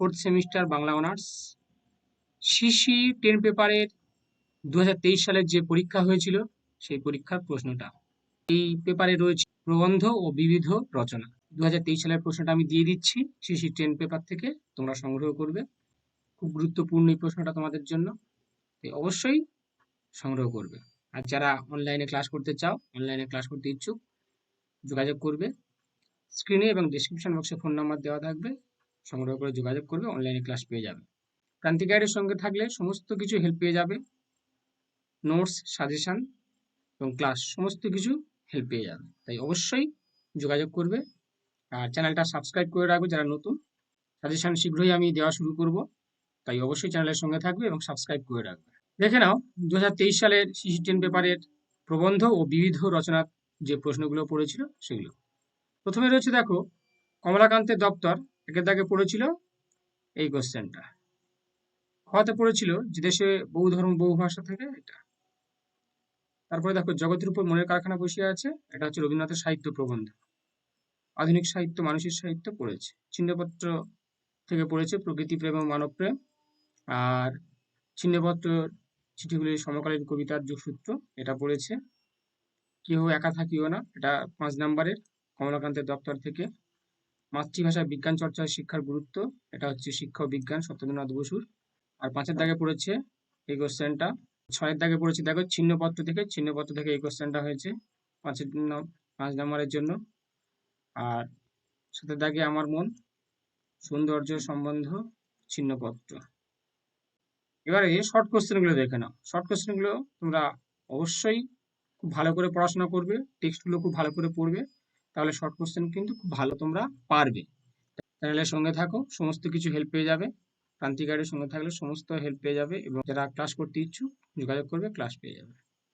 fourth semester Bangla honours CC ten পেপারের দু হাজার তেইশ সালের যে পরীক্ষা হয়েছিল, সেই পরীক্ষার প্রশ্নটা। এই পেপারে রয়েছে প্রবন্ধ ও বিবিধ রচনা। দু হাজার তেইশ সালের প্রশ্নটা আমি দিয়ে দিচ্ছি। সিসি টেন পেপার থেকে তোমরা সংগ্রহ করবে। খুব গুরুত্বপূর্ণ এই প্রশ্নটা তোমাদের জন্য। অবশ্যই সংগ্রহ করবে। আর যারা অনলাইনে ক্লাস করতে চাও অনলাইনে ক্লাস করতে ইচ্ছুক, যোগাযোগ করবে। স্ক্রিনে এবং ডিসক্রিপশন বক্সে ফোন নাম্বার দেওয়া থাকবে। সংগ্রহ করে যোগাযোগ করবে অনলাইনে ক্লাস পেয়ে যাবে। ক্রান্তি গাইডের সঙ্গে থাকলে সমস্ত কিছু হেল্প পেয়ে যাবে। নোটস সাজেশান এবং ক্লাস সমস্ত কিছু হেল্প পেয়ে যাবে। তাই অবশ্যই যোগাযোগ করবে আর চ্যানেলটা সাবস্ক্রাইব করে রাখবে যারা নতুন। সাজেশান শীঘ্রই আমি দেওয়া শুরু করব। তাই অবশ্যই চ্যানেলের সঙ্গে থাকবে এবং সাবস্ক্রাইব করে রাখবে। দেখে নাও দু হাজার তেইশ সালের সিসি টেন পেপারের প্রবন্ধ ও বিবিধ রচনার যে প্রশ্নগুলো পড়েছিল সেগুলো। প্রথমে রয়েছে দেখো, কমলাকান্তের দপ্তর একের দাগে পড়েছিল এই কোশ্চেনটা। হতে পড়েছিল যে দেশে বহু ধর্ম, বহু ভাষা থেকে এটা। তারপরে দেখো, জগতের উপর মনের কারখানা বসিয়ে আছে, এটা হচ্ছে রবীন্দ্রনাথের সাহিত্য প্রবন্ধ। আধুনিক সাহিত্য, মানুষের সাহিত্য পড়েছে। চিহ্নপত্র থেকে পড়েছে প্রকৃতি, প্রেম ও মানব প্রেম। আর চিহ্নপত্র চিঠিগুলির সমকালীন কবিতার যোগসূত্র এটা পড়েছে। কেউ একা থাকিও না, এটা পাঁচ নাম্বারের কমলাকান্তের দপ্তর থেকে। মাতৃভাষা বিজ্ঞান চর্চায় শিক্ষার গুরুত্ব। এটা হচ্ছে শিক্ষা ও বিজ্ঞান সত্যেন্দ্রনাথ বসুর। আর পাঁচের দাগে পড়েছে এই কোশ্চেনটা ছয়ের দাগে পড়েছে, দেখো চিহ্নপত্র থেকে চিহ্নপত্র থেকে এই কোশ্চেনটা হয়েছে পাঁচের পাঁচ নম্বরের জন্য। আর সাতের দাগে আমার মন, সৌন্দর্য সম্বন্ধ চিহ্নপত্র এবারে শর্ট কোশ্চেনগুলো দেখে নাও। শর্ট কোশ্চেনগুলো তোমরা অবশ্যই খুব ভালো করে পড়াশোনা করবে টেক্সটগুলো খুব ভালো করে পড়বে। তাহলে শর্ট কোশ্চেন কিন্তু খুব ভালো তোমরা পারবে। চ্যানেলের সঙ্গে থাকো, সমস্ত কিছু হেল্প পেয়ে যাবে। প্রান্তিক গাইডের সঙ্গে থাকলে সমস্ত হেল্প পেয়ে যাবে এবং যারা ক্লাস করতে ইচ্ছুক যোগাযোগ করবে ক্লাস পেয়ে যাবে।